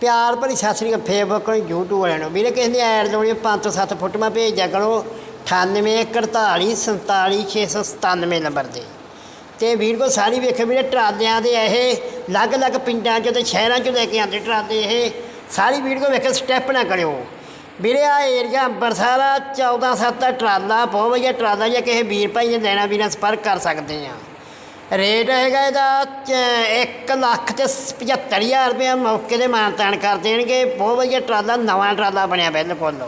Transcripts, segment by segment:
ਪਿਆਰ ਭਰੀ ਸਤਿ ਸ੍ਰੀ ਅਕਾਲ ਫੇਸਬੁੱਕ ਨੂੰ YouTube ਵਾਲਿਆਂ ਨੂੰ। ਵੀਰੇ ਕਿਸੇ ਦੀ ਐਡ ਲਾਉਣੀ ਪੰਜ ਤੋਂ 7 ਫੁੱਟ ਮੈਂ ਭੇਜ ਦਿਆ ਕਰੋ 9841477697 ਨੰਬਰ ਤੇ। ਤੇ ਵੀਰ ਕੋ ਸਾਰੀ ਵੇਖੋ ਵੀਰੇ, ਟਰਾਲਿਆਂ ਦੇ ਇਹ ਅਲੱਗ-ਅਲੱਗ ਪਿੰਡਾਂ ਚੋਂ ਤੇ ਸ਼ਹਿਰਾਂ ਚੋਂ ਲੈ ਕੇ ਆਉਂਦੇ ਟਰਾਲੇ ਇਹ। ਸਾਰੀ ਵੀਡੀਓ ਵੇਖੋ ਸਟੈਪ ਨਾ ਕਰਿਓ। ਵੀਰੇ ਆ ਏਰੀਆ ਅੰਬਰਸਰ ਆ 14 7 ਟਰਾਲਾ, ਬਹੁਤ ਵਧੀਆ ਟਰਾਲਾ ਜੇ ਕਿਸੇ ਵੀਰ ਭਾਈ ਨੇ ਲੈਣਾ, ਵੀਰਾਂ ਸੰਪਰਕ ਕਰ ਸਕਦੇ ਆ। ਰੇਟ ਹੈਗਾ ਇਹਦਾ 1 ਲੱਖ ਤੇ 75000 ਰੁਪਏ ਮੌਕੇ ਦੇ ਮਾਨਤਾਨ ਕਰ ਦੇਣਗੇ। ਬਹੁਤ ਵਧੀਆ ਟਰਾਲਾ, ਨਵਾਂ ਟਰਾਲਾ ਬਣਿਆ ਬਿਲਕੁਲ।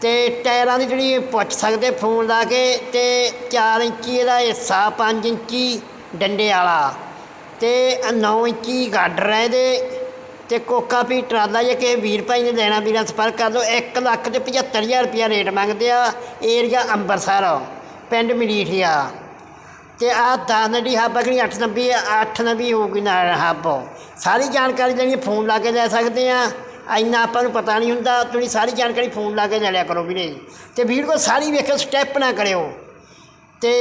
ਤੇ ਟਾਇਰਾਂ ਦੀ ਜਿਹੜੀ ਪੁੱਛ ਸਕਦੇ, ਫੋਨ ਲਾ ਕੇ ਤੇ 4 ਇੰਚੀ ਇਹਦਾ ਹਿੱਸਾ 5 ਇੰਚੀ ਡੰਡੇ ਵਾਲਾ ਤੇ 9 ਇੰਚੀ ਗਾਡਰ ਹੈ ਇਹਦੇ ਤੇ ਕੋਕਾ ਵੀ ਟਰਾਲਾ ਜੇ ਕਿਸੇ ਵੀਰ ਭਾਈ ਨੇ ਲੈਣਾ, ਵੀਰਾਂ ਸੰਪਰਕ ਕਰ ਲਓ। 1 ਲੱਖ ਤੇ 75000 ਰੁਪਇਆ ਰੇਟ ਮੰਗਦੇ ਆ ਏਰੀਆ ਅੰਬਰਸਰ, ਪਿੰਡ ਮਰੀਠੀਆ ਤੇ ਆ ਦਾਨੜੀ ਹੱਬ ਅਗਲੀ 890 890 ਹੋਊਗੀ ਨਾਲ ਹੱਬ ਸਾਰੀ ਜਾਣਕਾਰੀ ਲੈਣੀ ਫੋਨ ਲਾ ਕੇ ਲੈ ਸਕਦੇ ਆ ਇੰਨਾ ਆਪਾਂ ਨੂੰ ਪਤਾ ਨਹੀਂ ਹੁੰਦਾ ਤੁਸੀਂ ਸਾਰੀ ਜਾਣਕਾਰੀ ਫੋਨ ਲਾ ਕੇ ਲੈ ਲਿਆ ਕਰੋ ਵੀਰੇ ਤੇ ਵੀਡੀਓ ਸਾਰੀ ਵੇਖਿਓ ਸਟੈਪ ਨਾ ਕਰਿਓ ਤੇ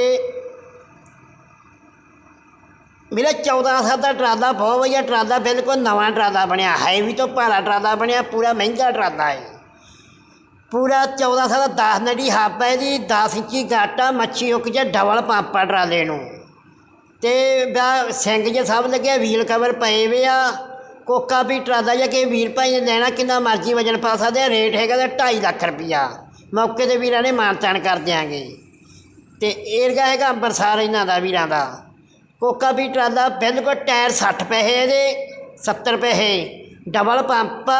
ਮੇਰਾ 14 ਸਾਲ ਦਾ ਟਰਾਲਾ ਬਹੁਤ ਵਧੀਆ ਟਰਾਲਾ ਬਿਲਕੁਲ ਨਵਾਂ ਟਰਾਲਾ ਬਣਿਆ ਹੈ ਵੀ ਤੋਂ ਭਾਰਾ ਟਰਾਲਾ ਬਣਿਆ ਪੂਰਾ ਮਹਿੰਗਾ ਟਰਾਲਾ ਹੈ ਪੂਰਾ 14 ਸਾਲ ਦਾ 10 ਨੜੀ ਹੱਬ ਹੈ ਜੀ 10 ਇੰਚੀ ਗਾਟਾ ਮੱਛੀ ਹੁੱਕ ਜਾਂ ਡਬਲ ਪੰਪਾ ਟਰਾਲੇ ਨੂੰ। ਤੇ ਬਾ ਸਿੰਘ ਜੇ ਸਭ ਲੱਗਿਆ ਵੀਲ ਕਵਰ ਪਏ ਵੇ ਆ। ਕੋਕਾ ਵੀ ਟਰਾਲਾ ਜਾਂ ਕਿ ਵੀਰ ਭਾਈ ਨੇ ਲੈਣਾ, ਕਿੰਨਾ ਮਰਜ਼ੀ ਵਜਨ ਪਾ ਸਕਦੇ ਆ, ਰੇਟ ਹੈਗਾ ਦਾ 2.5 ਲੱਖ ਰੁਪਈਆ। ਮੌਕੇ ਤੇ ਵੀਰਾਂ ਨੇ ਮਾਨਤਾਨ ਕਰ ਦਿਆਂਗੇ। ਤੇ ਏਰਗਾ ਹੈਗਾ ਅੰਬਰਸਰ ਇਹਨਾਂ ਦਾ ਵੀਰਾਂ ਦਾ। ਕੋਕਾ ਵੀ ਟਰਾਲਾ ਬਿਲਕੁਲ ਟਾਇਰ 60 ਪੈਸੇ ਇਹਦੇ 70 ਪੈਸੇ। ਡਬਲ ਪੰਪ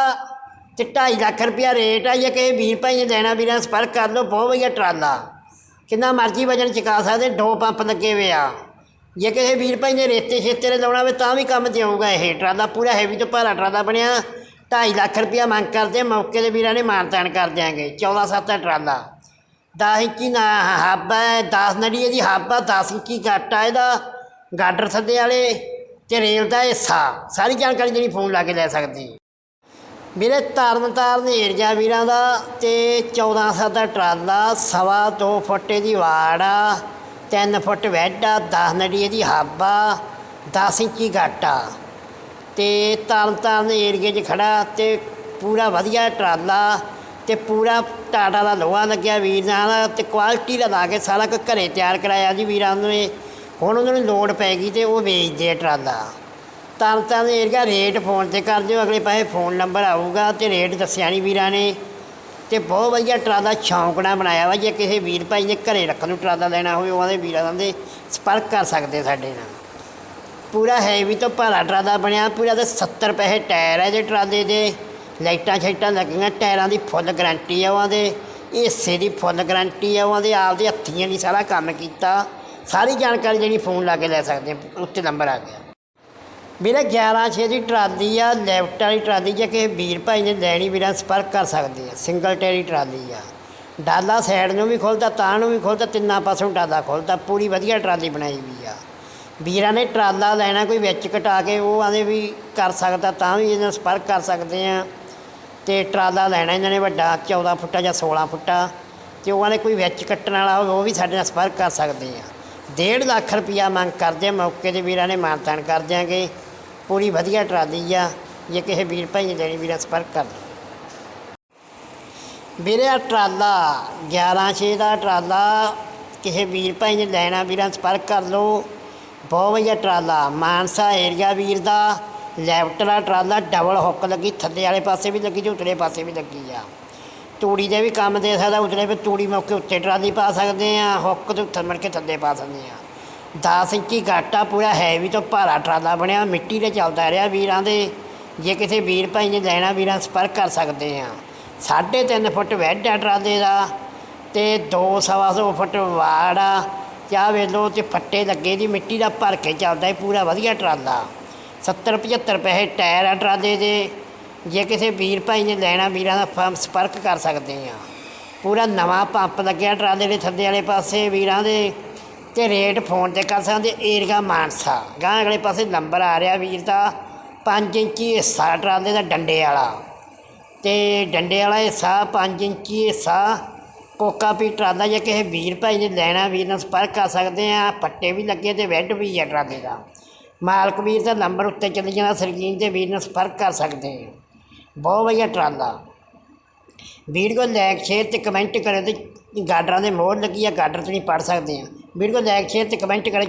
ਤੇ 2.5 ਲੱਖ ਰੁਪਇਆ ਰੇਟ ਆ, ਜੇ ਕਿਸੇ ਵੀਰ ਭਾਈ ਨੇ ਲੈਣਾ ਵੀਰਾਂ ਸੰਪਰਕ ਕਰ ਲਓ, ਬਹੁਤ ਵਧੀਆ ਟਰਾਲਾ। ਕਿੰਨਾ ਮਰਜ਼ੀ ਵਜਨ ਚੁਕਾ ਸਕਦੇ, ਦੋ ਪੰਪ ਲੱਗੇ ਹੋਏ ਆ। ਜੇ ਕਿਸੇ ਵੀਰ ਭਾਈ ਨੇ ਰੇਤੇ ਛੇਤੇ ਨੇ ਲਾਉਣਾ ਹੋਵੇ, ਤਾਂ ਵੀ ਕੰਮ ਤੇ ਆਊਗਾ ਇਹ ਟਰਾਲਾ, ਪੂਰਾ ਹੈਵੀ ਤੋਂ ਭਾਰਾ ਟਰਾਲਾ ਬਣਿਆ। 2.5 ਲੱਖ ਰੁਪਇਆ ਮੰਗ ਕਰਦੇ, ਮੌਕੇ ਦੇ ਵੀਰਾਂ ਨੇ ਮਾਨਤਾਨ ਕਰ ਦਿਆਂਗੇ। 14 ਸੱਤ ਦਾ ਟਰਾਲਾ। 10 ਇੰਚੀ ਨਾ ਹੱਬ ਹੈ 10 ਨੜੀ ਇਹਦੀ ਹੱਬ ਆ 10 ਇੰਚੀ ਗਾਟਾ ਇਹਦਾ। ਗਾਡਰ ਥੱਲੇ ਵਾਲੇ ਤੇ ਰੇਲ ਦਾ ਹਿੱਸਾ। ਸਾਰੀ ਜਾਣਕਾਰੀ ਜਿਹੜੀ ਫੋਨ ਲਾ ਕੇ ਲੈ ਸਕਦੇ। ਵੀਰੇ ਤਰਨ ਤਾਰਨ ਏਰੀਆ ਵੀਰਾਂ ਦਾ ਤੇ 14 ਸੱਤ ਦਾ ਟਰਾਲਾ, ਸਵਾ 2 ਫੁੱਟ ਦੀ ਵਾੜ ਆ 3 ਫੁੱਟ ਵੈਡ ਆ 10 ਨੜੀ ਇਹਦੀ ਹੱਬ ਆ 10 ਇੰਚੀ ਗਾਟਾ ਤੇ ਤਰਨ ਤਾਰਨ ਏਰੀਏ 'ਚ ਖੜਾ ਤੇ ਪੂਰਾ ਵਧੀਆ ਟਰਾਲਾ ਤੇ ਪੂਰਾ ਟਾਟਾ ਦਾ ਲੋਹਾ ਲੱਗਿਆ ਵੀਰ ਨਾਲ ਤੇ ਕੁਆਲਿਟੀ ਦਾ ਲਾ ਕੇ ਸਾਰਾ ਕੁਝ ਘਰੇ ਤਿਆਰ ਕਰਾਇਆ ਜੀ ਵੀਰਾਂ ਨੂੰ ਹੁਣ ਉਹਨਾਂ ਨੂੰ ਲੋਡ ਪੈ ਗਈ ਤੇ ਉਹ ਵੇਚਦੇ ਆ ਟਰਾਲਾ। Tarn Taran area rate phone ਤੇ ਕਰ ਦਿਓ, ਅਗਲੇ ਪਾਸੇ ਫੋਨ ਨੰਬਰ ਆਊਗਾ ਤੇ ਰੇਟ ਦੱਸਿਆ ਨਹੀਂ ਵੀਰਾਂ ਨੇ। ਤੇ ਬਹੁਤ ਵਧੀਆ ਟਰਾਲਾ ਸ਼ੌਂਕ ਨਾਲ ਬਣਾਇਆ ਵਾ, ਜੇ ਕਿਸੇ ਵੀਰ ਭਾਈ ਨੇ ਘਰੇ ਰੱਖਣ ਨੂੰ ਟਰਾਲਾ ਲੈਣਾ ਹੋਵੇ ਉਹਨਾਂ ਦੇ ਵੀਰਾਂ ਦੇ ਸੰਪਰਕ ਕਰ ਸਕਦੇ ਸਾਡੇ ਨਾਲ। ਪੂਰਾ ਹੈਵੀ ਤੋਂ ਭਾਰਾ ਟਰਾਲਾ ਬਣਿਆ, ਪੂਰਾ ਤੇ 70 ਪੈਸੇ ਟਾਇਰ ਹੈ ਜੇ ਟਰਾਲੇ ਦੇ। ਲਾਈਟਾਂ ਛਾਈਟਾਂ ਲੱਗੀਆਂ, ਟਾਇਰਾਂ ਦੀ ਫੁੱਲ ਗਾਰੰਟੀ ਆ ਉਹਨਾਂ ਦੇ ਹਿੱਸੇ ਦੀ ਫੁੱਲ ਗਾਰੰਟੀ ਆ ਉਹਨਾਂ ਦੇ ਆਪਦੇ ਹੱਥੀਆਂ ਦੀ ਸਾਰਾ ਕੰਮ ਕੀਤਾ। ਸਾਰੀ ਜਾਣਕਾਰੀ ਜਿਹੜੀ ਫੋਨ ਲਾ ਕੇ ਲੈ ਸਕਦੇ ਉੱਤੇ ਨੰਬਰ ਆ ਗਿਆ। ਵੀਰੇ 11 ਛੇ ਦੀ ਟਰਾਲੀ ਆ, ਲੈਫਟ ਵਾਲੀ ਟਰਾਲੀ ਜੇ ਕਿਸੇ ਵੀਰ ਭਾਈ ਨੇ ਲੈਣੀ, ਵੀਰਾਂ ਸੰਪਰਕ ਕਰ ਸਕਦੇ ਆ। ਸਿੰਗਲ ਟੈਰੀ ਟਰਾਲੀ ਆ। ਡਾਲਾ ਸਾਈਡ ਨੂੰ ਵੀ ਖੁੱਲਦਾ ਤਾਂ ਨੂੰ ਵੀ ਖੁੱਲਦਾ ਤਿੰਨਾਂ ਪਾਸੋਂ ਡਾਲਾ ਖੁੱਲਦਾ ਪੂਰੀ ਵਧੀਆ ਟਰਾਲੀ ਬਣਾਈ ਵੀ ਆ। ਵੀਰਾਂ ਨੇ ਟਰਾਲਾ ਲੈਣਾ ਕੋਈ ਵਿੱਚ ਕਟਾ ਕੇ, ਉਹ ਆਂਦੇ ਵੀ ਕਰ ਸਕਦਾ, ਤਾਂ ਵੀ ਇਹਨਾਂ ਨਾਲ ਸੰਪਰਕ ਕਰ ਸਕਦੇ ਆ। ਤੇ ਟਰਾਲਾ ਲੈਣਾ ਇਹਨਾਂ ਨੇ ਵੱਡਾ 14 ਫੁੱਟਾ ਜਾਂ 16 ਫੁੱਟਾ। ਤੇ ਉਹਨਾਂ ਨੇ ਕੋਈ ਵਿੱਚ ਕੱਟਣ ਵਾਲਾ ਹੋਵੇ, ਉਹ ਵੀ ਸਾਡੇ ਨਾਲ ਸੰਪਰਕ ਕਰ ਸਕਦੇ ਆ। 1.5 ਲੱਖ ਰੁਪਈਆ ਮੰਗ ਕਰਦੇ ਆ, ਮੌਕੇ ਤੇ ਵੀਰਾਂ ਨੇ ਮਾਨਤਾਨ ਕਰ ਦਿਆਂਗੇ। ਪੂਰੀ ਵਧੀਆ ਟਰਾਲੀ ਆ, ਜੇ ਕਿਸੇ ਵੀਰ ਭਾਈ ਨੇ ਲੈਣੀ ਵੀਰਾਂ ਸੰਪਰਕ ਕਰ ਲਓ। ਵੀਰੇ ਆ ਟਰਾਲਾ 11 ਛੇ ਦਾ ਟਰਾਲਾ, ਕਿਸੇ ਵੀਰ ਭਾਈ ਨੇ ਲੈਣਾ, ਵੀਰਾਂ ਸੰਪਰਕ ਕਰ ਲਓ। ਬਹੁਤ ਵਧੀਆ ਟਰਾਲਾ, ਮਾਨਸਾ ਏਰੀਆ ਵੀਰ ਦਾ, ਲੈਫਟ ਵਾਲਾ ਟਰਾਲਾ ਡਬਲ ਹੁੱਕ ਲੱਗੀ, ਥੱਲੇ ਵਾਲੇ ਪਾਸੇ ਵੀ ਲੱਗੀ ਤੇ ਉਤਲੇ ਪਾਸੇ ਵੀ ਲੱਗੀ ਆ। ਤੂੜੀ ਦੇ ਵੀ ਕੰਮ ਦੇ ਸਕਦਾ, ਉਤਲੇ ਵੀ ਤੂੜੀ ਮੌਕੇ ਉੱਤੇ ਟਰਾਲੀ ਪਾ ਸਕਦੇ ਆ ਹੁੱਕ ਤੇ ਉੱਥੇ ਮੜ ਕੇ ਥੱਲੇ ਪਾ ਸਕਦੇ ਆ। 10 ਇੰਚੀ ਗਾਟਾ ਪੂਰਾ ਹੈਵੀ ਤੋਂ ਭਾਰਾ ਟਰਾਲਾ ਬਣਿਆ, ਮਿੱਟੀ ਦੇ ਚੱਲਦਾ ਰਿਹਾ ਵੀਰਾਂ ਦੇ। ਜੇ ਕਿਸੇ ਵੀਰ ਭਾਈ ਨੇ ਲੈਣਾ, ਵੀਰਾਂ ਸੰਪਰਕ ਕਰ ਸਕਦੇ ਆ 3.5 ਫੁੱਟ ਵੈਡ ਆ ਟਰਾਲੇ ਦਾ ਤੇ 2 ਸਵਾ ਸੌ ਫੁੱਟ ਵਾੜ ਆ। ਚਾਹ ਵੇਲੋ ਤੇ ਫੱਟੇ ਲੱਗੇ ਦੀ, ਮਿੱਟੀ ਦਾ ਭਰ ਕੇ ਚੱਲਦਾ ਹੈ ਪੂਰਾ ਵਧੀਆ ਟਰਾਲਾ। 70 75 ਪੈਸੇ ਟਾਇਰ ਆ ਟਰਾਲੇ ਦੇ। ਜੇ ਕਿਸੇ ਵੀਰ ਭਾਈ ਨੇ ਲੈਣਾ, ਵੀਰਾਂ ਦਾ ਫ- ਸੰਪਰਕ ਕਰ ਸਕਦੇ ਆ ਪੂਰਾ ਨਵਾਂ ਪੰਪ ਲੱਗਿਆ ਟਰਾਲੇ ਦੇ ਥੱਲੇ ਵਾਲੇ ਪਾਸੇ ਵੀਰਾਂ ਦੇ। ਤੇ ਰੇਟ ਫੋਨ ਤੇ ਕਰ ਸਕਦੇ ਏਰੀਆ ਮਾਨਸਾ। ਗਾਂ ਅਗਲੇ ਪਾਸੇ ਨੰਬਰ ਆ ਰਿਹਾ ਵੀਰ ਦਾ 5 ਇੰਚੀ ਹਿੱਸਾ ਟਰਾਲੇ ਦਾ ਡੰਡੇ ਵਾਲਾ। ਤੇ ਡੰਡੇ ਵਾਲਾ ਹਿੱਸਾ 5 ਇੰਚੀ ਹਿੱਸਾ ਕੋਕਾ ਵੀ ਟਰਾਲਾ ਜੇ ਕਿਸੇ ਵੀਰ ਭਾਈ ਨੇ ਲੈਣਾ, ਵੀਰ ਨਾਲ ਸੰਪਰਕ ਕਰ ਸਕਦੇ ਆ। ਪੱਟੇ ਵੀ ਲੱਗੇ ਤੇ ਵੈੱਡ ਵੀ ਆ ਟਰਾਲੇ ਦਾ। ਮਾਲਕ ਵੀਰ ਦਾ ਨੰਬਰ ਉੱਤੇ ਚੱਲੀ ਜਾਣਾ ਸਰਗੀਨ 'ਤੇ ਵੀਰ ਨਾਲ ਸੰਪਰਕ ਕਰ ਸਕਦੇ ਹੋ। ਬਹੁਤ ਵਧੀਆ ਟਰਾਲਾ ਵੀਡੀਓ ਲਾਈਕ ਸ਼ੇਅਰ ਤੇ ਕਮੈਂਟ ਕਰਿਓ ਤੇ ਗਾਡਰਾਂ ਦੇ ਮੋਹਰ ਲੱਗੀ ਆ, ਗਾਡਰ ਤੇ ਨਹੀਂ ਪੜ ਸਕਦੇ ਆ। ਵੀਡੀਓ ਲਾਈਕ ਸ਼ੇਅਰ ਤੇ ਕਮੈਂਟ ਕਰੇ